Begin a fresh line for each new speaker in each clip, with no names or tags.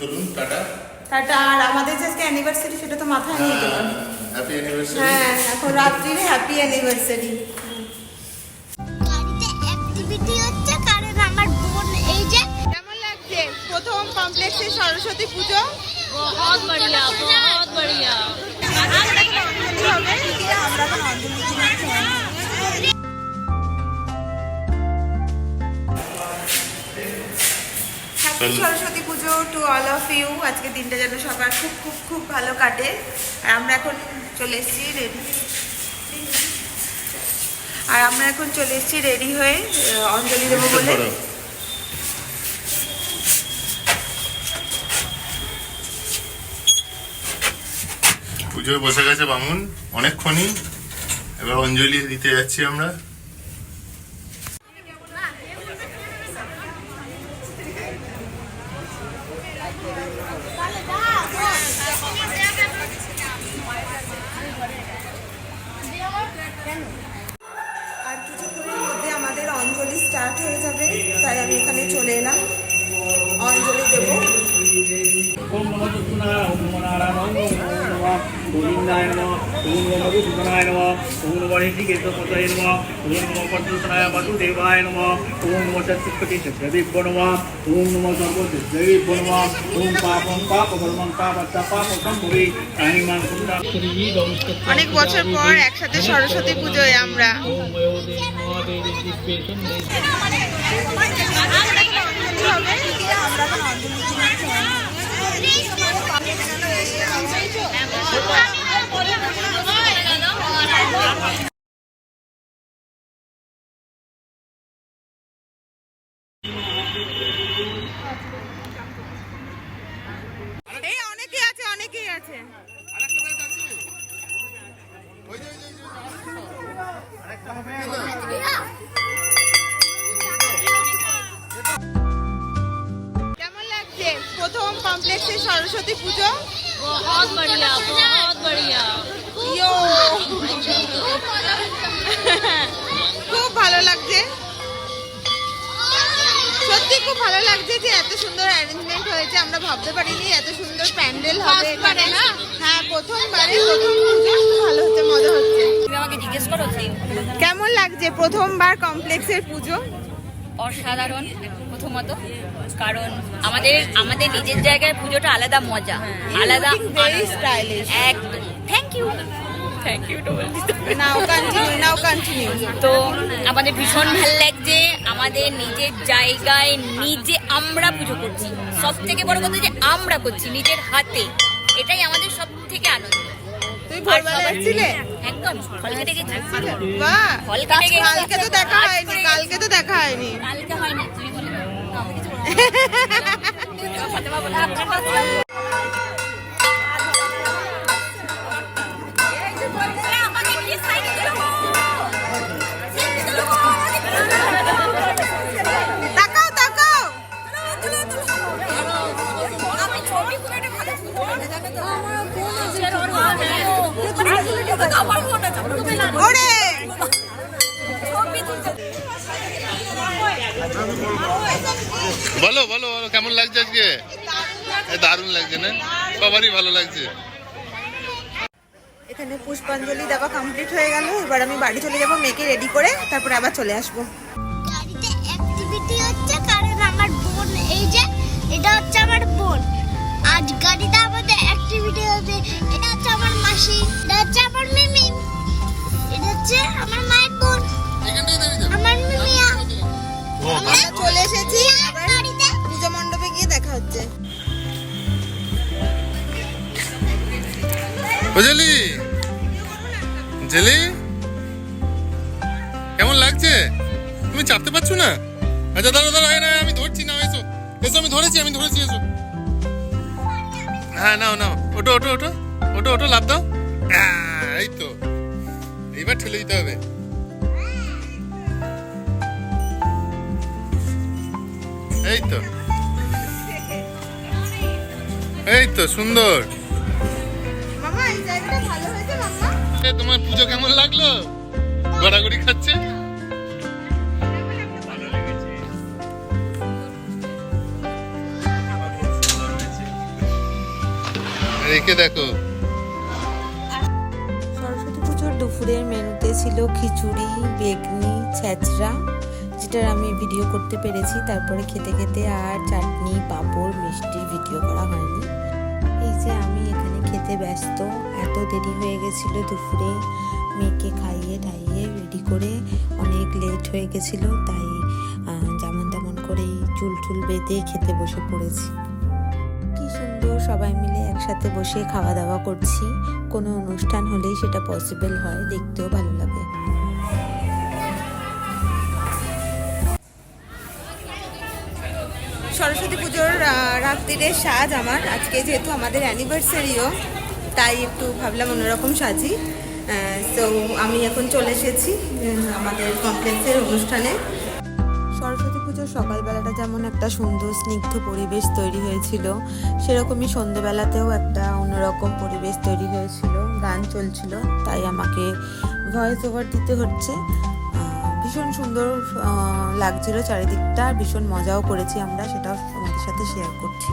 চলুন tata.
Tata. আর আমাদের যে আজকে অ্যানিভার্সারি সেটা তো মাথায় নিয়ে গেলাম
হ্যাপি অ্যানিভার্সারি
হ্যাঁ এখন রাত্রি হ্যাপি অ্যানিভার্সারি
এই যে
কেমন লাগছে? প্রথম কমপ্লেক্সে সরস্বতী পুজো?
বহুত বড়িয়া বহুত বড়িয়া।
আমরা এখন অঞ্জলি হবে happy Saraswati Puja to all of you আজকে দিনটা যেন সবার খুব খুব খুব ভালো কাটে। আর আমরা এখন চলে এসেছি রেডি আর আমরা এখন চলে এসেছি রেডি হয়ে অঞ্জলি দেবো বলে।
পুজোয় বসে গেছে বামুন অনেকক্ষণই। এবার অঞ্জলি দিতে যাচ্ছি আমরা
আর কিছুক্ষণের মধ্যে আমাদের অঞ্জলি স্টার্ট হয়ে যাবে তাই আমি এখানে চলে এলাম অঞ্জলি দেবো
ওম নমঃ দুষ্টনায় ওম নমঃ নারায়ণ ওম নমঃ নমঃ গোবিন্দায় নমঃ ওম নমঃ মধুসূদনায় নমঃ ওম নমঃ ঋষিকেশপতয়ে নমঃ ওম নমঃ পদ্মসনায় বাসুদেবায় নমঃ ওম নমঃ চতুষ্পতি চক্রদেব্য নমঃ ওম নমঃ সর্বদেব্যেভ্যো নমঃ ওম পাপং পাপকর্মং পাপচ্চ পাপসম্ভবে আহিমাং সুন্দরী গৌস্তত্য
অনেক বছর পর একসাথে সরস্বতী পুজোয় আমরা। আমরা এই অনেকেই আছে অনেকেই আছে। কেমন লাগছে প্রথম কমপ্লেক্সে সরস্বতী পুজো। খুব ভালো লাগছে। সত্যি খুব ভালো লাগছে যে এত সুন্দর অ্যারেঞ্জমেন্ট হয়েছে। আমরা ভাবতে পারিনি এত সুন্দর প্যান্ডেল হবে। পারে না? হ্যাঁ প্রথমবারে প্রথম পুজো। ভালো হচ্ছে মজা হচ্ছে।
আমাকে জিজ্ঞেস করো
কেমন লাগছে প্রথমবার কমপ্লেক্সের পুজো?
অসাধারণ প্রথমত। কারণ আমাদের আমাদের নিজের জায়গায় পুজোটা আলাদা মজা আলাদা
স্টাইলিশ
একদম। থ্যাংক ইউ থ্যাংক ইউ তো
নাও কন্টিনিউ নাও কন্টিনিউ
তো আমাদের ভীষণ ভালো লাগছে আমাদের নিজের জায়গায় নিজে আমরা পুজো করছি। সব থেকে বড় কথা যে আমরা করছি নিজের হাতে। এটাই আমাদের সব থেকে আনন্দ।
তুমি ভোরবেলা
সবাই- একদম গেছি
বাহ
গেছি।
কালকে তো দেখা হয়নি কালকে তো দেখা হয়নি।
কালকে হয়নি
ওরে
বলো বলো বলো কেমন লাগছে আজকে? দারুণ লাগছে, না? সবারই ভালো লাগছে।
এখানে পুষ্পাঞ্জলি দেওয়া কমপ্লিট হয়ে গেল। এবার আমি বাড়ি চলে যাব, মেয়েকে রেডি করে, তারপরে আবার চলে আসব।
তুমি চাপতে পারছ না? আচ্ছা দাঁড়া দাঁড়া হয় না আমি ধরছি না এসো। এসো আমি ধরেছি আমি ধরেছি এসো। হ্যাঁ নাও নাও ওটো ওটো ওটো ওটো ওটো লাভ দাও। আহ, এই তো। এইবার ঠেলে দিতে হবে। এই তো। এই তো সুন্দর। তোমার পুজো কেমন লাগল? গড়াগড়ি খাচ্ছে? রেখে দেখো।
সরস্বতী পুজোর দুপুরের মেনুতে ছিল খিচুড়ি, বেগনি ছ্যাঁচড়া যেটার আমি ভিডিও করতে পেরেছি। তারপরে খেতে খেতে আর চাটনি, পাঁপড় মিষ্টির ভিডিও করা হয়নি। এই যে আমি এখানে খেতে ব্যস্ত। এত দেরি হয়ে গেছিল দুপুরে। মেয়েকে খাইয়ে টাইয়ে রেডি করে অনেক লেট হয়ে গেছিল, তাই যেমন তেমন করেই চুল টুল বেঁধে খেতে বসে পড়েছি। সবাই মিলে একসাথে বসে খাওয়া দাওয়া করছি। কোনো অনুষ্ঠান হলেই সেটা পসিবল হয় দেখতেও ভালো লাগে। সরস্বতী পুজোর আহ, রাত্রিরের সাজ আমার। আজকে যেহেতু আমাদের অ্যানিভার্সারিও তাই একটু ভাবলাম অন্যরকম সাজি। তো আমি এখন চলে এসেছি আমাদের কমপ্লেক্সের অনুষ্ঠানে। সকালবেলাটা যেমন একটা সুন্দর, স্নিগ্ধ পরিবেশ তৈরি হয়েছিল, সেরকমই সন্ধেবেলাতেও একটা অন্যরকম পরিবেশ তৈরি হয়েছিল, গান চলছিল, তাই আমাকে ভয়েস ওভার দিতে হচ্ছে। ভীষণ সুন্দর লাগছিল চারিদিকটা, ভীষণ মজাও করেছি আমরা, সেটাও তোমাদের সাথে শেয়ার করছি।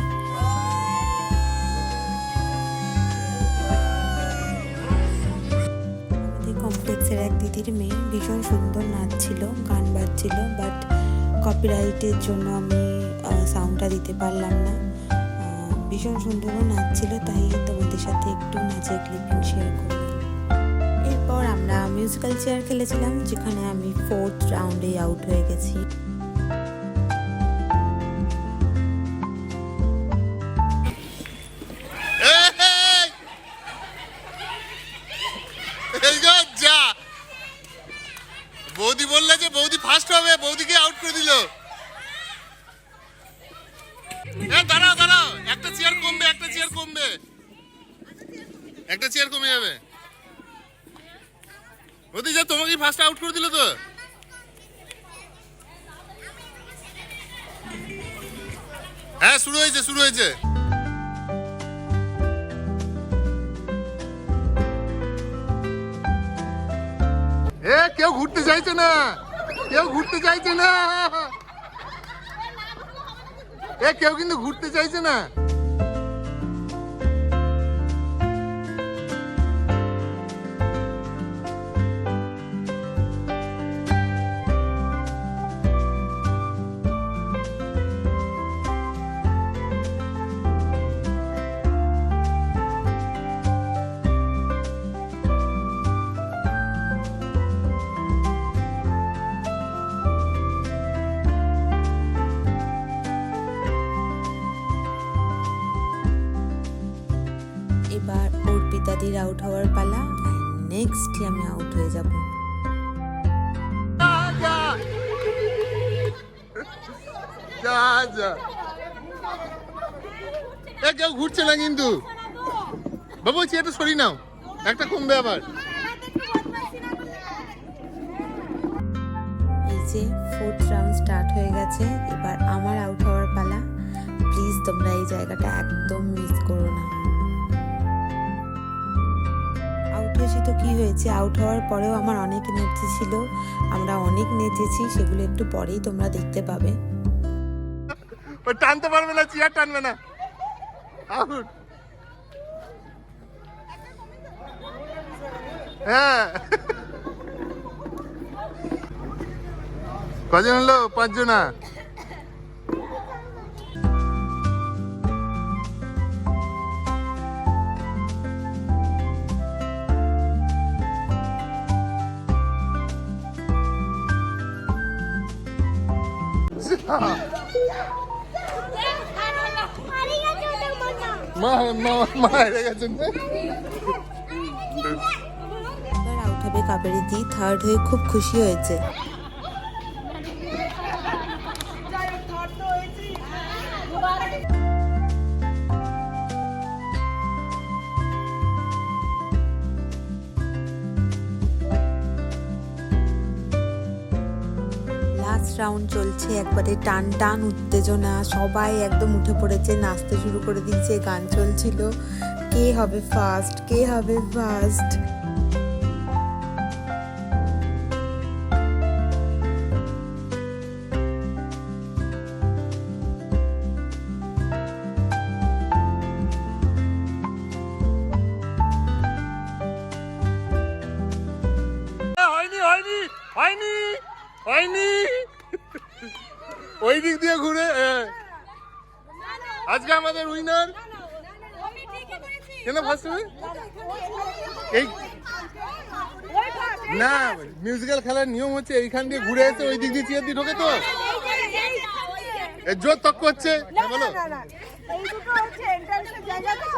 কমপ্লেক্সের এক দিদির মেয়ে ভীষণ সুন্দর নাচছিল, গান বাজছিল বাট কপিরাইটের জন্য আমি সাউন্ডটা দিতে পারলাম না। ভীষণ সুন্দরও নাচছিল, তাই তোমাদের সাথে একটু নাচের ক্লিপিং শেয়ার করলাম। এরপর আমরা মিউজিক্যাল চেয়ার খেলেছিলাম, যেখানে আমি ফোর্থ রাউন্ডে আউট হয়ে গেছি।
করে দিল। দাঁড়াও দাঁড়াও। একটা চেয়ার কমবে, একটা চেয়ার কমবে। একটা চেয়ার কমে যাবে। যা তোমাকে ফার্স্ট আউট করে দিল তো। হ্যাঁ শুরু হয়েছে শুরু হয়েছে। এ, কেউ ঘুরতে চাইছে না। কেউ ঘুরতে চাইছে না। এ কেউ কিন্তু ঘুরতে চাইছে না।
এবার অর্পিতাদির আউট হওয়ার পালা নেক্সট আমি আউট হয়ে যাব।
কেউ ঘুরছে না কিন্তু। বাবু চেয়ারটা সরি নাও। একটা কমবে আবার।
এই যে ফোর্থ রাউন্ড স্টার্ট হয়ে গেছে এবার আমার আউট হওয়ার পালা। প্লিজ তোমরা এই জায়গাটা একদম মিস করো না। তো কি হয়েছে? আউট হওয়ার পরেও আমার অনেক এনার্জি ছিল। আমরা অনেক নেচেছি, সেগুলো একটু পরেই তোমরা দেখতে পাবে।
টানতে পারবে না, চেয়ার টানবে না। হ্যাঁ। কজন হলো? পাঁচজনা? মা মা
কাবেরী দি থার্ড হয়ে খুব খুশি হয়েছে। ফার্স্ট রাউন্ড চলছে, একবারে টান টান, উত্তেজনা, সবাই একদম উঠে পড়েছে, নাচতে শুরু করে দিয়েছে, গান চলছিল। কে হবে ফার্স্ট কে হবে ফার্স্ট
হয়নি হয়নি হয়নি হয়নি। ওই দিক দিয়ে ঘুরে। আজকে আমাদের উইনার কেন ফার্স্ট হবে এই না মিউজিক্যাল খেলার নিয়ম হচ্ছে এইখান দিয়ে ঘুরে এসে ওই দিক দিয়ে চেয়ার দিয়ে ঢোকে তো। জোর তক করছে হ্যাঁ বলো।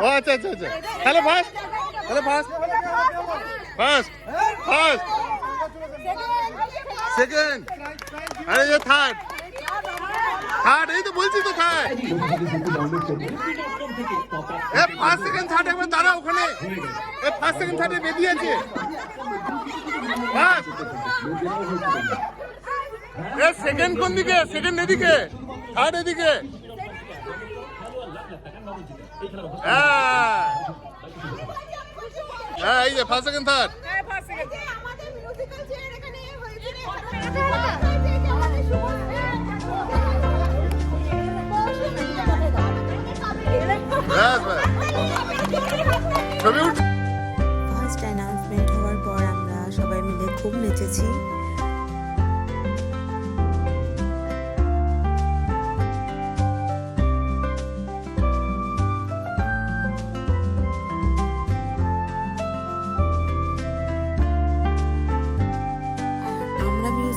ও আচ্ছা আচ্ছা আচ্ছা। তাহলে ফার্স্ট তাহলে ফার্স্ট ফার্স্ট ফার্স্ট সেকেন্ড আরে থার্ড থার্ড, এই তো বলছি তো থার্ড। এ ফার্স্ট সেকেন্ড থার্ড একবার দাঁড়া ওখানে। এ ফার্স্ট সেকেন্ড থার্ডে বেরিয়ে আছে। এ সেকেন্ড কোন দিকে? সেকেন্ড এদিকে। থার্ড এদিকে। হ্যাঁ। হ্যাঁ এই যে ফার্স্ট সেকেন্ড থার্ড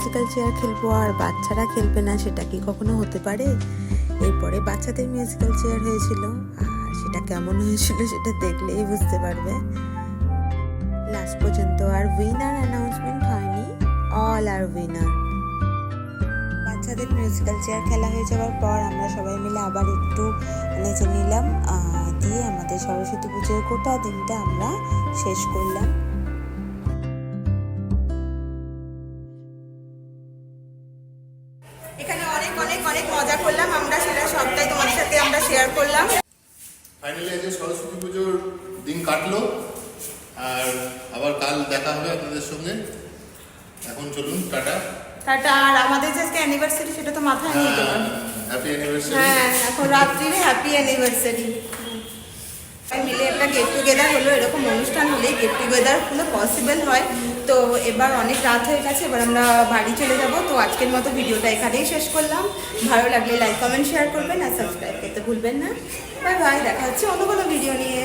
আমরা মিউজিক্যাল চেয়ার খেলব আর বাচ্চারা খেলবে না, সেটা কি কখনো হতে পারে? এরপরে বাচ্চাদের মিউজিক্যাল চেয়ার হয়েছিল, আর সেটা কেমন হয়েছিল সেটা দেখলেই বুঝতে পারবে। লাস্ট পর্যন্ত আর উইনার অ্যানাউন্সমেন্ট হয়নি অল আর উইনার বাচ্চাদের মিউজিক্যাল চেয়ার খেলা হয়ে যাওয়ার পর আমরা সবাই মিলে আবার একটু নেচে নিলাম দিয়ে আমাদের সরস্বতী পুজোর গোটা দিনটা আমরা শেষ
করলাম।
ফাইনালি আজকে সরস্বতী পুজোর দিন কাটলো আর আবার কাল দেখা হবে আপনাদের সঙ্গে। এখন চলুন টাটা।
টাটা আর আমাদের যে আজকে অ্যানিভার্সারি সেটা তো মাথায় নেই তোমার
হ্যাপি অ্যানিভার্সারি
হ্যাঁ এখন রাত্রির হ্যাপি অ্যানিভার্সারি মিলে একটা গেট টুগেদার হলো এরকম অনুষ্ঠান হলে গেট টুগেদার হলো পসিবল হয়। তো এবার অনেক রাত হয়ে গেছে, এবার আমরা বাড়ি চলে যাব। তো আজকের মতো ভিডিওটা এখানেই শেষ করলাম। ভালো লাগলে লাইক কমেন্ট শেয়ার করবেন আর সাবস্ক্রাইব করতে ভুলবেন না। বাই বাই দেখা হচ্ছে অন্য কোনো ভিডিও নিয়ে।